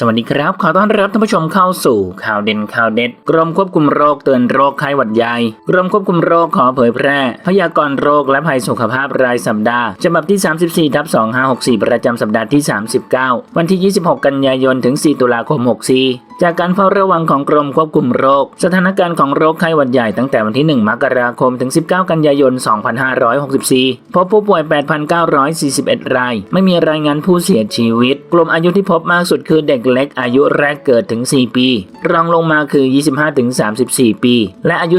สวัสดีครับ ขอต้อนรับท่านผู้ชมเข้าสู่ข่าวเด่นข่าวเด็ด กรมควบคุมโรคเตือนโรคไข้หวัดใหญ่ กรมควบคุมโรคขอเผยแพร่ พยากรณ์โรคและภัยสุขภาพรายสัปดาห์ ฉบับที่ 34ทับ2564 ประจำสัปดาห์ที่ 39 วันที่ 26 กันยายน ถึง 4 ตุลาคม 64 จากการเฝ้าระวังของกรมควบคุมโรค สถานการณ์ของโรคไข้หวัดใหญ่ตั้งแต่วันที่ 1 มกราคม ถึง 19 กันยายน 2564 พบผู้ป่วย 8,941 ราย ไม่มีรายงานผู้เสียชีวิต กลุ่มอายุที่พบมากสุดคือเด็กเล็กอายุแรกเกิดถึง 4 ปี รองลงมาคือ 25-34 ปี และอายุ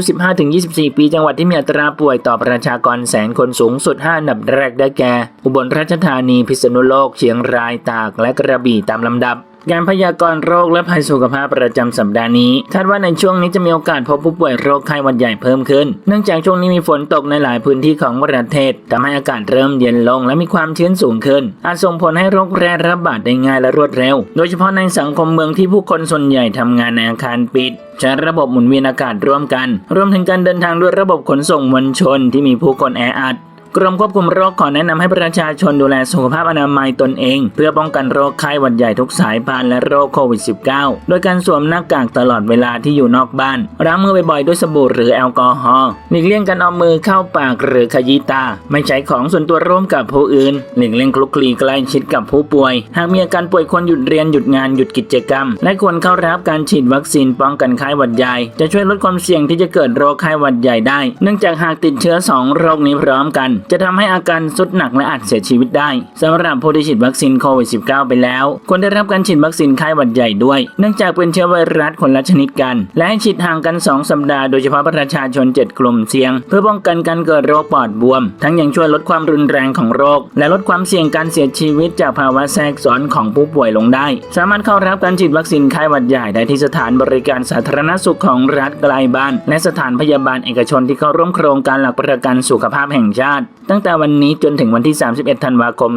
15-24 ปี จังหวัดที่มีอัตราป่วยต่อประชากรแสนคนสูงสุด5อันดับแรกได้แก่ อุบลราชธานี พิษณุโลก เชียงราย ตาก และกระบี่ตามลำดับ การพยากรณ์โรคและภัยสุขภาพประจำสัปดาห์นี้คาดว่าในช่วงนี้จะมีโอกาสพบผู้ป่วยโรคไข้หวัดใหญ่เพิ่มขึ้น เนื่องจากช่วงนี้มีฝนตกในหลายพื้นที่ของประเทศทำให้อากาศเริ่มเย็นลงและมีความชื้นสูงขึ้น อาจส่งผลให้โรคแพร่ระบาดได้ง่ายและรวดเร็ว โดยเฉพาะในสังคมเมืองที่ผู้คนส่วนใหญ่ทำงานในอาคารปิดใช้ระบบหมุนเวียนอากาศร่วมกัน รวมถึงการเดินทางด้วยระบบขนส่งมวลชนที่มีผู้คนแออัด กรมควบคุมโรคขอแนะนำให้ประชาชนดูแลสุขภาพอนามัยตนเอง เพื่อป้องกันโรคไข้หวัดใหญ่ทุกสายพันธุ์และโรคโควิด -19 โดยการสวมหน้ากากตลอดเวลาที่อยู่นอกบ้านล้างมือบ่อยๆด้วยสบู่หรือแอลกอฮอล์หลีกเลี่ยงการเอามือเข้าปากหรือขยี้ตา ไม่ใช้ของส่วนตัวร่วมกับผู้อื่นหลีกเลี่ยงคลุกคลีใกล้ชิดกับผู้ป่วย หากมีอาการป่วยควรหยุดเรียนหยุดงานหยุดกิจกรรม และควรเข้ารับการฉีดวัคซีนป้องกันไข้หวัดใหญ่ จะช่วยลดความเสี่ยงที่จะเกิดโรคไข้หวัดใหญ่ได้ เนื่องจากหากติดเชื้อสองโรคนี้พร้อมกันจะทำให้อาการสุดหนักและอาจเสียชีวิตได้สำหรับผู้ที่ฉีดวัคซีนโควิด -19 ไปแล้ว ควรได้รับการฉีดวัคซีนไข้หวัดใหญ่ด้วย เนื่องจากเป็นเชื้อไวรัสคนละชนิดกัน และให้ฉีดห่างกัน 2 สัปดาห์โดยเฉพาะประชาชน 7 กลุ่มเสี่ยง เพื่อป้องกันการเกิดโรคปอดบวม ทั้งยังช่วยลดความรุนแรงของโรค และลดความเสี่ยงการเสียชีวิตจากภาวะแทรกซ้อนของผู้ป่วยลงได้ สามารถเข้ารับการฉีดวัคซีนไข้หวัดใหญ่ได้ที่สถานบริการสาธารณสุขของรัฐไกลบ้าน และสถานพยาบาลเอกชนที่เข้าร่วมโครงการหลักประกันสุขภาพแห่งชาติตั้งแต่วันนี้จนถึงวันที่ 31 ธันวาคม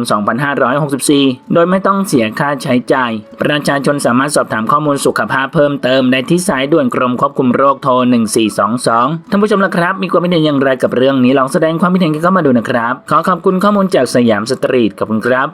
2564 โดยไม่ต้องเสียค่าใช้จ่าย ประชาชนสามารถสอบถามข้อมูลสุขภาพเพิ่มเติมได้ที่สายด่วนกรมควบคุมโรคโทร 1422 ท่านผู้ชมละครับ มีความคิดเห็นอย่างไรกับเรื่องนี้ลองแสดงความคิดเห็นกันเข้ามาดูนะครับ ขอขอบคุณข้อมูลจากสยามสตรีทขอบคุณครับ